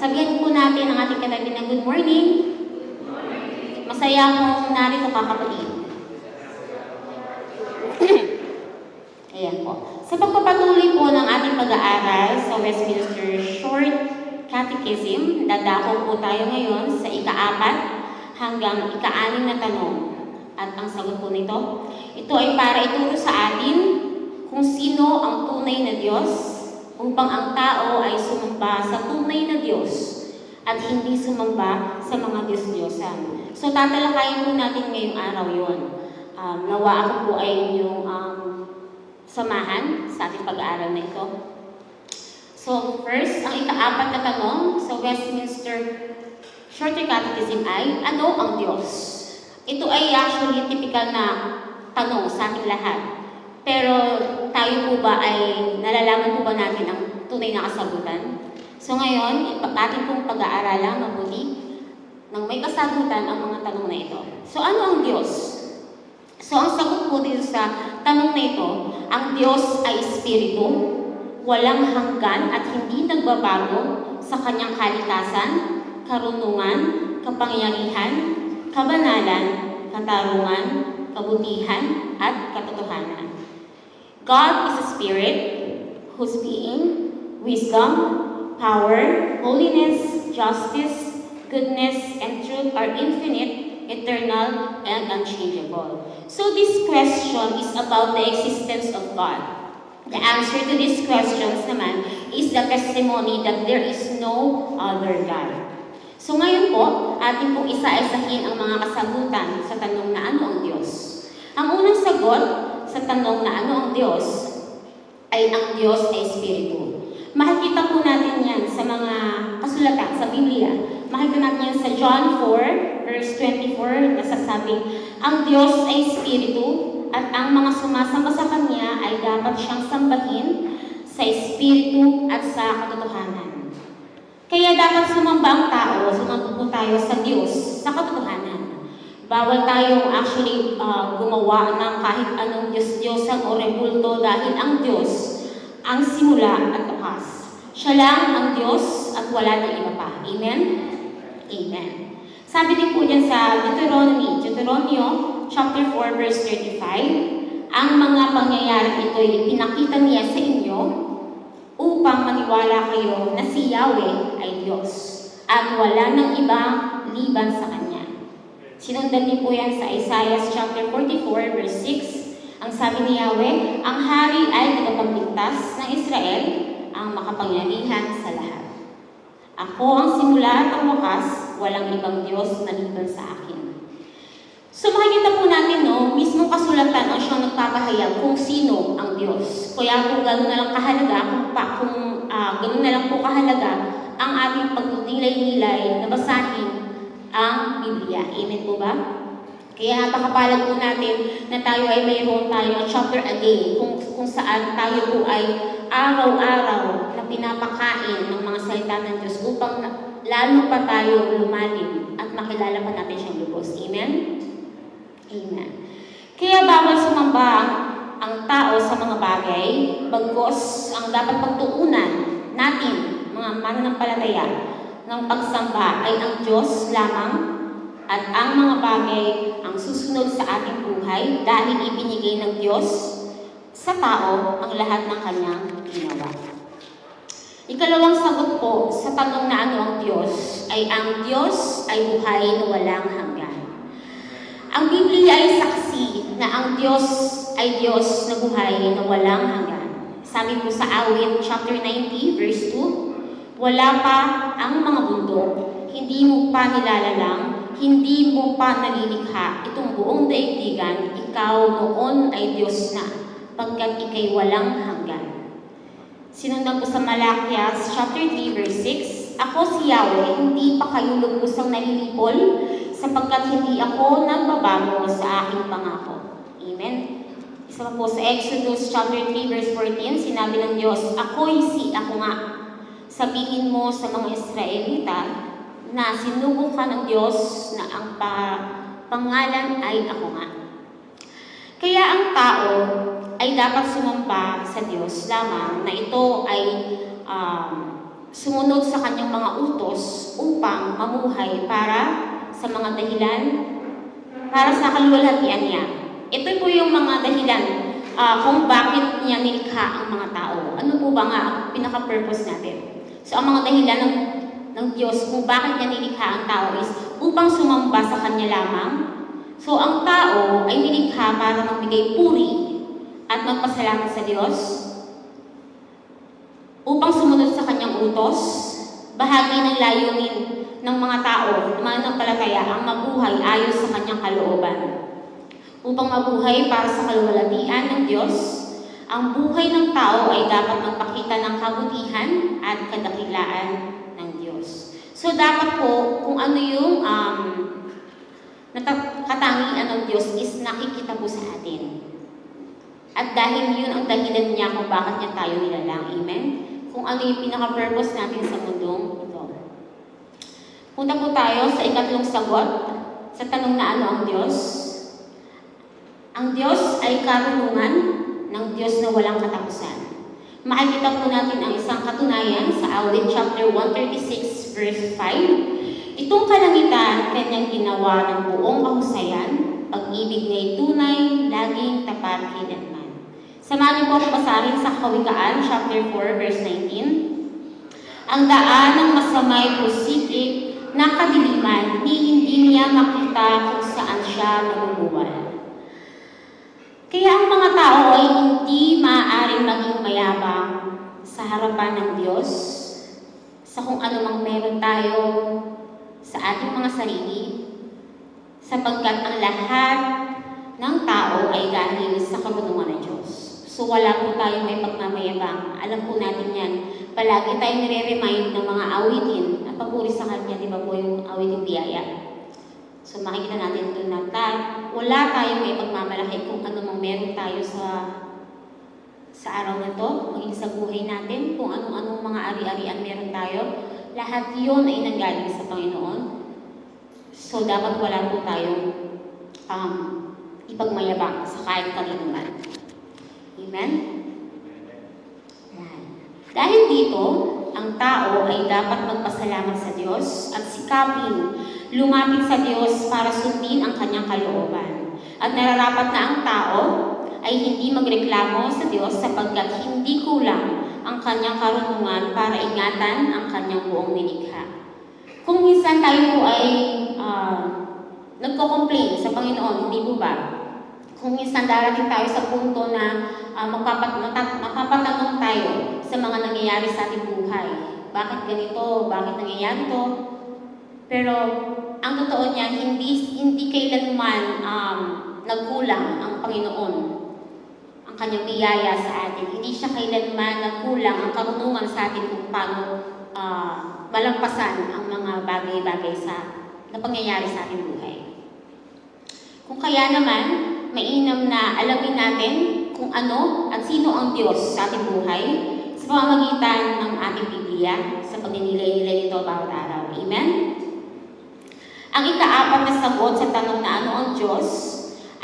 Sabihan po natin ang ating katabi na good morning. Masaya akong narito ka kapatid. Ayan po. Sa pagpapatuloy po ng ating pag-aaral sa Westminster Short Catechism, dadako po tayo ngayon sa ika-apat hanggang ika-anim na tanong. At ang sagot po nito, ito ay para ituro sa atin kung sino ang tunay na Diyos upang ang tao ay sumamba sa tunay na Diyos at hindi sumamba sa mga Diyos-Diyosan. So tatalakayin po natin ngayong araw yon. Um, nawa ako po ay inyong um, samahan sa ating pag-aaral na ito. So first, ang ika-apat na tanong sa Westminster Shorter Catechism ay, ano ang Diyos? Ito ay actually typical na tanong sa ating lahat. Pero tayo po ba ay nalalaman po ba natin ang tunay na kasagutan? So ngayon, ating pong pag-aaralan mabuti nang may kasagutan ang mga tanong na ito. So ano ang Diyos? So ang sagot po dito sa tanong na ito, ang Diyos ay Espiritu, walang hanggan at hindi nagbabago sa kanyang kalikasan, karunungan, kapangyarihan, kabanalan, katarungan, kabutihan, at katotohanan. God is a spirit whose being, wisdom, power, holiness, justice, goodness, and truth are infinite, eternal, and unchangeable. So this question is about the existence of God. The answer to these questions naman is the testimony that there is no other God. So ngayon po, ating pong isa-isahin ang mga kasagutan sa tanong na ano ang Diyos. Ang unang sagot sa tanong na ano ang Diyos ay ang Diyos ay Espiritu. Makikita po natin yan sa mga kasulatan sa Biblia. Makikita natin yan sa John 4, verse 24, nasasabing, ang Diyos ay Espiritu at ang mga sumasamba sa Kanya ay dapat siyang sambahin sa Espiritu at sa katotohanan. Kaya dapat sumamba ang tao, sumamba po tayo sa Diyos, sa katotohanan. Bawal tayong actually uh, gumawa ng kahit anong Diyos-Diyosan o rebulto dahil ang Diyos ang simula at wakas. Siya lang ang Diyos at wala nang iba pa. Amen? Amen. Sabi din po dyan sa Deuteronomy, Deuteronomio chapter 4 verse 35, ang mga pangyayari ito ay ipinakita niya sa inyo upang maniwala kayo na si Yahweh ay Diyos at wala nang iba liban sa. Sinundan din po yan sa Isaiah chapter 44 verse 6. Ang sabi ni Yahweh, ang hari ay tagapagligtas ng Israel, ang makapangyarihan sa lahat. Ako ang simula at ang wakas, walang ibang Diyos maliban sa akin. So makikita po natin, no, mismo kasulatan ang siyang nagpapahayag kung sino ang Diyos. Kaya kung gano'n na lang kahalaga, kung, pa, kung uh, gano'n na lang po kahalaga, ang ating pagnilay-nilay na basahin ang Biblia. Amen po ba? Kaya napakapalag po natin na tayo ay mayroon tayo chapter a day kung, kung saan tayo po ay araw-araw na pinapakain ng mga salita ng Diyos upang lalo pa tayo lumalim at makilala pa natin siyang lubos. Amen? Amen. Kaya bawal sumamba ang, tao sa mga bagay, bagkos ang dapat pagtuunan natin, mga mananampalataya, ng pagsamba ay ang Diyos lamang at ang mga bagay ang susunod sa ating buhay dahil ibinigay ng Diyos sa tao ang lahat ng kanyang ginawa. Ikalawang sagot po sa tanong na ano ang Diyos ay ang Diyos ay buhay na walang hanggan. Ang Biblia ay saksi na ang Diyos ay Diyos na buhay na walang hanggan. Sabi po sa awit chapter 90 verse 2, wala pa ang mga bundok, hindi mo pa nilalalang, hindi mo pa nalilikha itong buong daigdigan, ikaw noon ay Diyos na, pagkat ikay walang hanggan. Sinundan ko sa Malakias chapter 3 verse 6, Ako si Yahweh, hindi pa kayo lubusang nalilipol, sapagkat hindi ako nagbabago sa aking pangako. Amen. Isa pa po sa Exodus chapter 3 verse 14, sinabi ng Diyos, Ako'y si ako nga. Sabihin mo sa mga Israelita na sinubukan ng Diyos na ang pa pangalan ay ako nga. Kaya ang tao ay dapat sumamba sa Diyos lamang na ito ay um, sumunod sa kanyang mga utos upang mamuhay para sa mga dahilan, para sa kaluwalhatian niya. Ito po yung mga dahilan ah, kung bakit niya nilikha ang mga tao. Ano po ba nga ang pinaka-purpose natin? So, ang mga dahilan ng, ng Diyos kung bakit niya nilikha ang tao is upang sumamba sa Kanya lamang. So, ang tao ay nilikha para magbigay puri at magpasalamat sa Diyos upang sumunod sa Kanyang utos, bahagi ng layunin ng mga tao na mananampalataya ang mabuhay ayon sa Kanyang kalooban. Upang mabuhay para sa kaluwalhatian ng Diyos, ang buhay ng tao ay dapat magpakita ng kabutihan at kadakilaan ng Diyos. So dapat po, kung ano yung um, katangian ng Diyos is nakikita po sa atin. At dahil yun ang dahilan niya kung bakit niya tayo nilalang. Amen? Kung ano yung pinaka-purpose natin sa mundong ito. Punta po tayo sa ikatlong sagot sa tanong na ano ang Diyos. Ang Diyos ay karunungan ng Diyos na walang katapusan. Makikita po natin ang isang katunayan sa awit chapter 136 verse 5. Itong kalangitan kanyang ginawa ng buong kahusayan, pag-ibig niya'y tunay, laging tapat kailanman. Samahan niyo po ako basahin sa Kawikaan chapter 4 verse 19. Ang daan ng masamay pusikik na kadiliman, ni hindi niya makita kung saan siya namumuwal. Kaya ang mga tao ay hindi maaaring maging mayabang sa harapan ng Diyos sa kung ano mang meron tayo sa ating mga sarili sapagkat ang lahat ng tao ay dahil sa karunungan ng Diyos. So wala po tayong may pagmamayabang. Alam po natin yan. Palagi tayong nire-remind ng mga awitin at papuri sa Kanya, di ba po yung awitin biyaya. So makikita natin doon na ta- wala tayong may pagmamalaki kung ano mang meron tayo sa sa araw na to, maging sa buhay natin, kung anong-anong mga ari-arian meron tayo, lahat yun ay nanggaling sa Panginoon. So dapat wala po tayong um, ipagmayabang sa kahit kalinuman. Amen? Yan. Dahil dito, ang tao ay dapat magpasalamat sa Diyos at sikapin lumapit sa Diyos para sundin ang kanyang kalooban. At nararapat na ang tao ay hindi magreklamo sa Diyos sapagkat hindi kulang ang kanyang karunungan para ingatan ang kanyang buong nilikha. Kung minsan tayo po ay uh, nagko-complain sa Panginoon, hindi po ba? Kung minsan darating tayo sa punto na uh, magpapat, mata, mapapatanong tayo sa mga nangyayari sa ating buhay. Bakit ganito? Bakit nangyayari to? Pero ang totoo niya, hindi, hindi kailanman um, nagkulang ang Panginoon ang kanyang biyaya sa atin. Hindi siya kailanman nagkulang ang karunungan sa atin kung paano uh, malampasan ang mga bagay-bagay sa na pangyayari sa ating buhay. Kung kaya naman, mainam na alamin natin kung ano at sino ang Diyos sa ating buhay sa pamamagitan ng ating Biblia sa pagninilay-nilay nito bawat araw. Amen? Ang ikaapat na sagot sa tanong na ano ang Diyos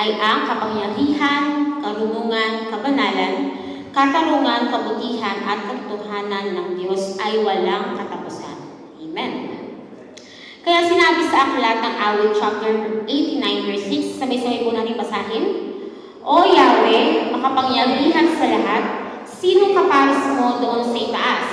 ay ang kapangyarihan, karunungan, kabanalan, katarungan, kabutihan at katotohanan ng Diyos ay walang katapusan. Amen. Kaya sinabi sa aklat ng awit chapter 89 verse 6, sabay-sabay po natin basahin, O Yahweh, makapangyarihan sa lahat, sino kapares mo doon sa itaas?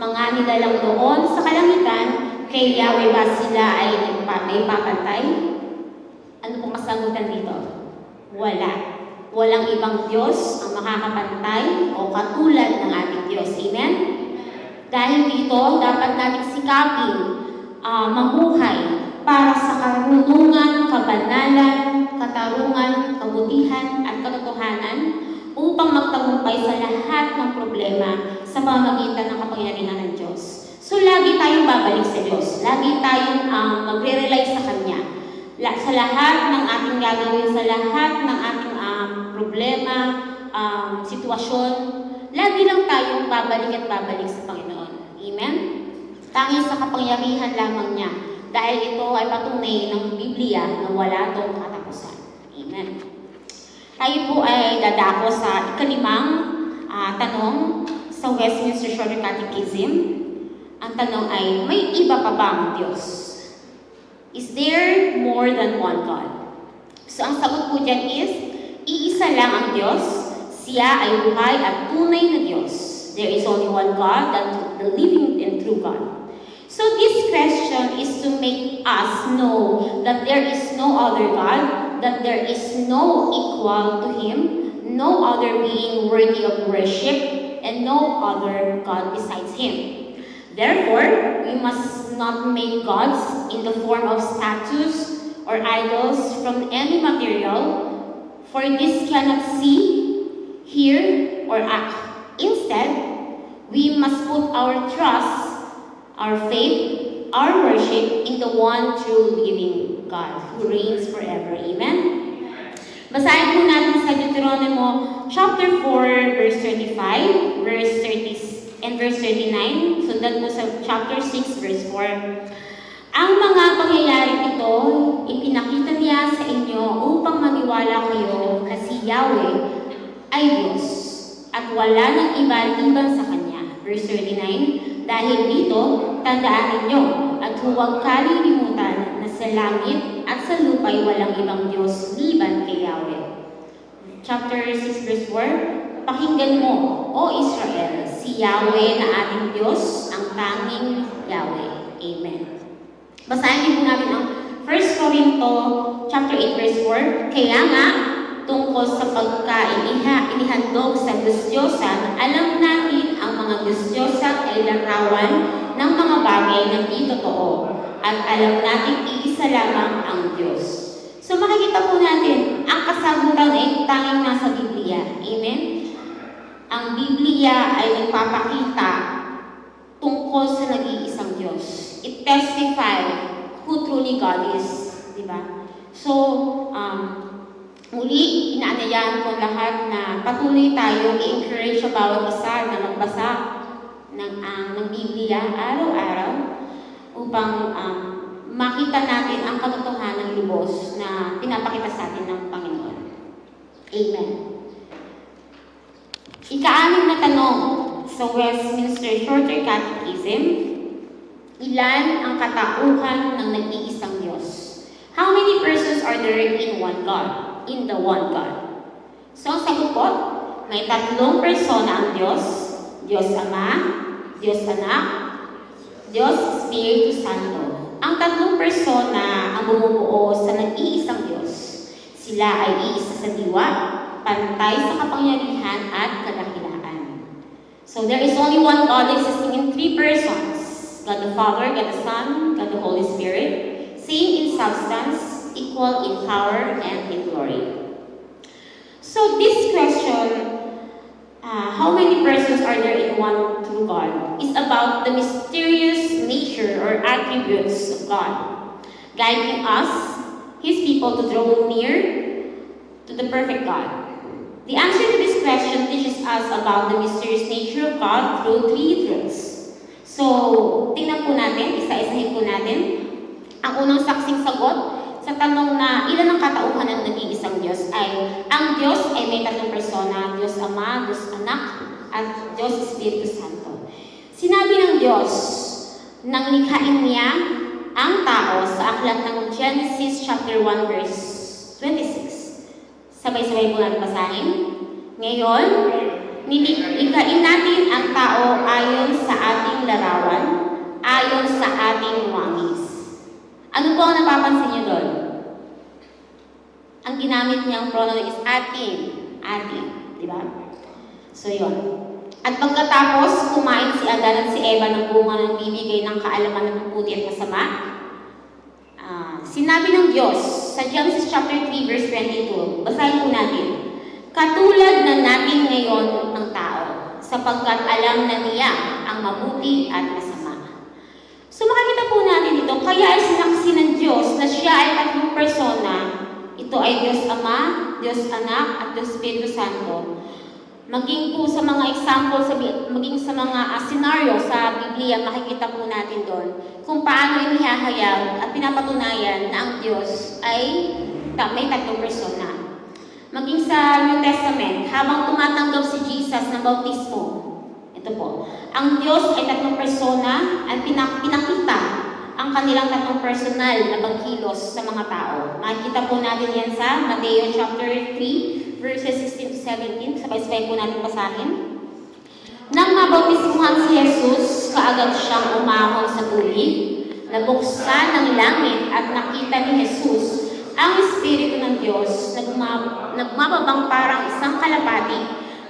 Mga nilalang doon sa kalangitan, kay Yahweh ba sila ay may papantay? Ano pong kasagutan dito? Wala. Walang ibang Diyos ang makakapantay o katulad ng ating Diyos. Amen? Dahil dito, dapat nating sikapin uh, mamuhay para sa karunungan, kabanalan, katarungan, kabutihan, at katotohanan upang magtagumpay sa lahat ng problema sa pamamagitan ng kapangyarihan ng. So, lagi tayong babalik sa Diyos. Lagi tayong um, magre-rely sa Kanya. La, sa lahat ng ating gagawin, sa lahat ng ating um, problema, um, sitwasyon, lagi lang tayong babalik at babalik sa Panginoon. Amen? Tanging sa kapangyarihan lamang niya. Dahil ito ay patunay ng Biblia na wala itong katapusan. Amen. Tayo po ay dadako sa ikalimang uh, tanong sa Westminster Shorter Catechism. Ang tanong ay, may iba pa ba ang Diyos? Is there more than one God? So ang sagot po dyan is, iisa lang ang Diyos, siya ay buhay at tunay na Diyos. There is only one God, that the living and true God. So this question is to make us know that there is no other God, that there is no equal to Him, no other being worthy of worship, and no other God besides Him. Therefore, we must not make gods in the form of statues or idols from any material, for this cannot see, hear, or act. Instead, we must put our trust, our faith, our worship in the one true living God who reigns forever. Amen? Basahin po natin sa Deuteronomy chapter 4, verse 35, verse 30, and verse 39. Sundan po sa chapter 6, verse 4. Ang mga pangyayari ito, ipinakita niya sa inyo upang maniwala kayo na si Yahweh ay Diyos at wala ng iba liban sa Kanya. Verse 39, Dahil dito, tandaan ninyo at huwag kalilimutan na sa langit at sa lupa'y walang ibang Diyos liban kay Yahweh. Chapter 6 verse 4, Pakinggan mo, O Israel, si Yahweh na ating Diyos, ang tanging Yahweh. Amen. Basahin niyo po natin ang 1 Corinto chapter 8 verse 4. Kaya nga, tungkol sa pagkain iha, inihandog sa Diyos-Diyosan, alam natin ang mga Diyos-Diyosan ay larawan ng mga bagay na di totoo. At alam natin iisa lamang ang Diyos. So makikita po natin, ang kasagutan ay tanging nasa Biblia. Amen? Ang Biblia ay nagpapakita tungkol sa nag-iisang Diyos. It testify who truly God is. Di ba? So, um, muli, inaanayahan ko lahat na patuloy tayo i-encourage sa bawat isa na magbasa ng, ang ng Biblia araw-araw upang um, makita natin ang katotohanan ng lubos na pinapakita sa atin ng Panginoon. Amen. Ika-anim na tanong sa Westminster Shorter Catechism, ilan ang katauhan ng nag-iisang Diyos? How many persons are there in one God? In the one God. So, ang po, may tatlong persona ang Diyos. Diyos Ama, Diyos Anak, Diyos Espiritu Santo. Ang tatlong persona ang bumubuo sa nag-iisang Diyos. Sila ay iisa sa diwa, pantay sa kapangyarihan at kadakilaan. So there is only one God existing in three persons. God the Father, God the Son, God the Holy Spirit. Same in substance, equal in power and in glory. So this question, uh, how many persons are there in one true God, is about the mysterious nature or attributes of God, guiding us, His people, to draw near to the perfect God. The answer to this question teaches us about the mysterious nature of God through three truths. So, tingnan po natin, isa-isahin po natin. Ang unang saksing sagot sa tanong na ilan ang katauhan ng nag-iisang Diyos ay ang Diyos ay may tatlong persona, Diyos Ama, Diyos Anak, at Diyos Espiritu Santo. Sinabi ng Diyos nang likhain niya ang tao sa aklat ng Genesis chapter 1 verse 26. Sabay-sabay po natin basahin. Ngayon, nilikhain natin ang tao ayon sa ating larawan, ayon sa ating wangis. Ano po ang napapansin niyo doon? Ang ginamit niyang pronoun is atin. Atin. Di ba? So, yun. At pagkatapos, kumain si Adan at si Eva ng bunga ng bibigay ng kaalaman ng mabuti at masama, Ah, sinabi ng Diyos sa Genesis chapter 3 verse 22, basahin po natin. Katulad na natin ngayon ang tao, sapagkat alam na niya ang mabuti at masama. So makikita po natin dito, kaya ay sinaksi ng Diyos na siya ay tatlong persona. Ito ay Diyos Ama, Diyos Anak, at Diyos Espiritu Santo. Maging po sa mga example, sa, maging sa mga uh, scenario sa Biblia, makikita po natin doon kung paano inihahayag at pinapatunayan na ang Diyos ay may tatlong persona. Maging sa New Testament, habang tumatanggap si Jesus ng bautismo, Ito po. Ang Diyos ay tatlong persona at pinak pinakita ang kanilang tatlong personal na pagkilos sa mga tao. Makikita po natin yan sa Mateo chapter 3, verses 16 to 17. Sabay-sabay po natin basahin. Nang mabautismuhan si Jesus, kaagad siyang umahon sa tubig. Nabuksan ng langit at nakita ni Jesus ang Espiritu ng Diyos na guma- nagmababang parang isang kalapati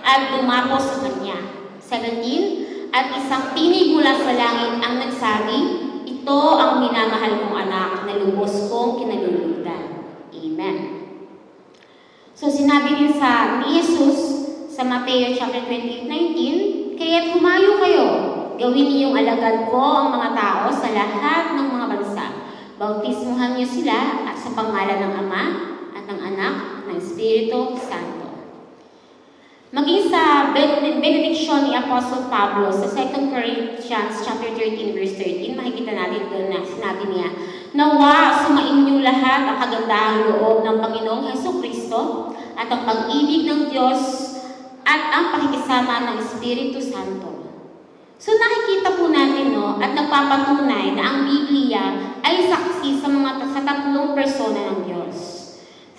at dumapos sa kanya. 17. At isang tinig mula sa langit ang nagsabi, Ito ang minamahal kong anak na lubos kong kinalulutan. Amen. So sinabi din sa Jesus sa Mateo chapter 28:19, Kaya't humayo kayo, gawin niyong alagad ko ang mga tao sa lahat ng mga bansa. Bautismuhan niyo sila at sa pangalan ng Ama at ng Anak at ng Espiritu Santo. Maging sa ben- benediction ni Apostle Pablo sa 2 Corinthians chapter 13 verse 13, makikita natin doon na sinabi niya, Nawa, sumainyo lahat ang kagandahang loob ng Panginoong Heso Kristo at ang pag-ibig ng Diyos at ang pakikisama ng Espiritu Santo. So nakikita po natin no, at nagpapatunay na ang Biblia ay saksi sa mga sa tatlong persona ng Diyos.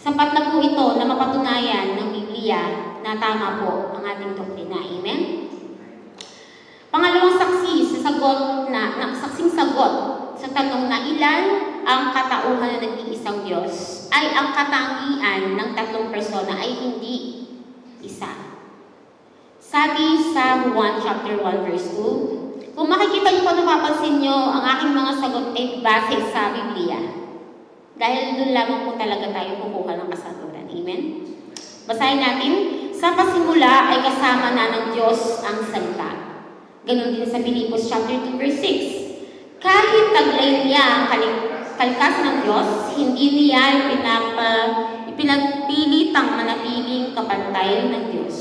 Sapat na po ito na mapatunayan ng Biblia na tama po ang ating doktrina. Amen? Pangalawang saksi sa sagot na, na saksing sagot sa tanong na ilan ang katauhan na nag-iisang Diyos ay ang katangian ng tatlong persona ay hindi isa. Sabi sa Juan chapter 1 verse 2, kung makikita niyo po napapansin niyo, ang aking mga sagot ay base sa Biblia. Dahil doon lamang po talaga tayo kukuha ng kasagutan. Amen? Basahin natin, sa pasimula ay kasama na ng Diyos ang salita. Ganon din sa Filipos chapter 2 verse 6. Kahit taglay niya ang kalkas ng Diyos, hindi niya ipinapa, ipinagpilitang manatiling kapantay ng Diyos.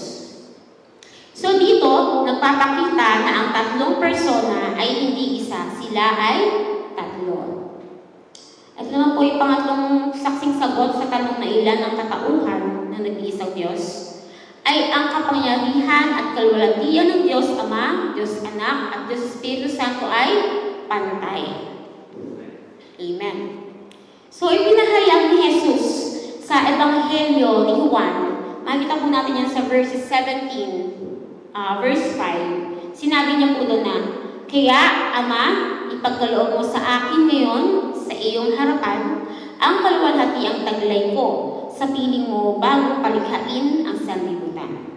So dito, nagpapakita na ang tatlong persona ay hindi isa, sila ay tatlo. At naman po yung pangatlong saksing sagot sa tanong na ilan ang katauhan ng nag-iisang Diyos ay ang kapangyarihan at kalwalatian ng Diyos Ama, Diyos Anak, at Diyos Espiritu Santo ay pantay. Amen. So, ipinahayag ni Jesus sa Ebanghelyo ni Juan, makikita po natin yan sa verses 17, ah, verse 5. Sinabi niya po doon na, Kaya, Ama, ipagkaloob mo sa akin ngayon, sa iyong harapan, ang kalwalhatiang taglay ko sa piling mo bago palikhain ang sanlibutan.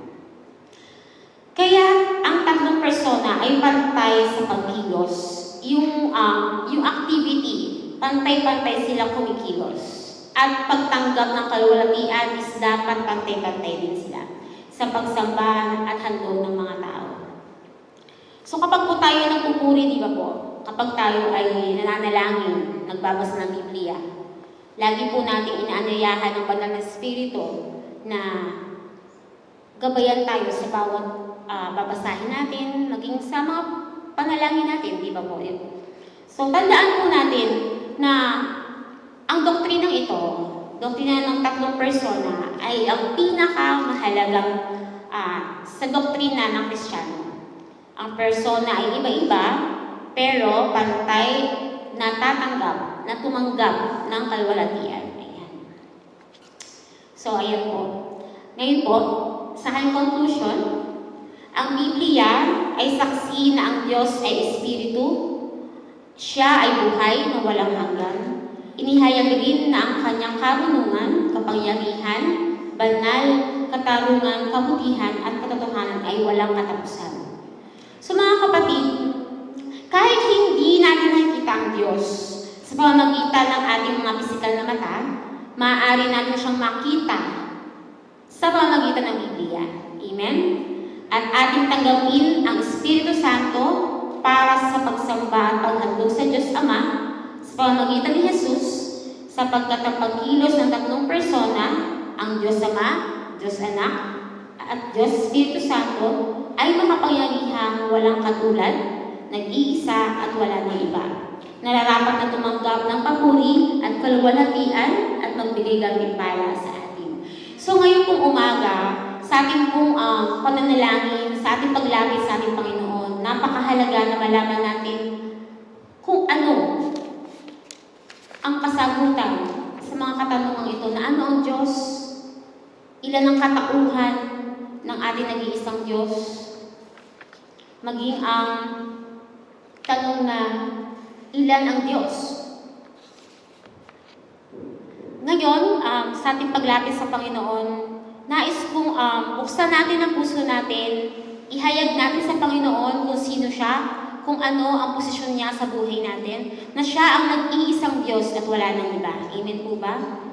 Kaya ang tatlong persona ay pantay sa pagkilos. Yung, ah, yung activity, pantay-pantay silang kumikilos. At pagtanggap ng kalwalatian is dapat pantay-pantay din sila sa pagsamba at handog ng mga tao. So kapag po tayo nagpupuri, di ba po? Kapag tayo ay nananalangin, nagbabasa ng Biblia, lagi po nating inaanyayahan ng banal na Espiritu na gabayan tayo sa bawat ah, babasahin natin, maging sa mga panalangin natin, di ba po? So tandaan po natin na ang doktrinang ito, doktrina ng tatlong persona, ay ang pinakamahalagang ah, sa doktrina ng Kristiyano. Ang persona ay iba-iba, pero pantay na tatanggap, na tumanggap ng kalwalatian. Ayan. So, ayan po. Ngayon po, sa aking conclusion, ang Biblia ay saksi na ang Diyos ay Espiritu, siya ay buhay na walang hanggan. Inihayag rin na ang kanyang karunungan, kapangyarihan, banal, katarungan, kabutihan at katotohanan ay walang katapusan. So mga kapatid, kahit hindi natin nakikita ang Diyos pamamagitan ng ating mga pisikal na mata, maaari natin siyang makita sa pamamagitan ng Biblia. Amen? At ating tanggapin ang Espiritu Santo para sa pagsamba at paghandog sa Diyos Ama sa pamamagitan ni Jesus sapagkat ang pagkilos ng tatlong persona, ang Diyos Ama, Diyos Anak, at Diyos Espiritu Santo ay makapangyarihang walang katulad, nag-iisa at wala na iba. Nararapat na tumanggap ng papuri at kaluwalhatian at magbigay gantimpala sa atin. So ngayon pong umaga, sa ating pong ah, pananalangin, sa ating paglapit sa ating Panginoon, napakahalaga na malaman natin kung ano ang kasagutan sa mga katanungang ito na ano ang Diyos, ilan ang katauhan ng ating nag-iisang Diyos, maging ang tanong na ilan ang Diyos. Ngayon, um, sa ating paglapit sa Panginoon, nais kong um, buksan natin ang puso natin, ihayag natin sa Panginoon kung sino siya, kung ano ang posisyon niya sa buhay natin, na siya ang nag-iisang Diyos at wala nang iba. Amen po ba?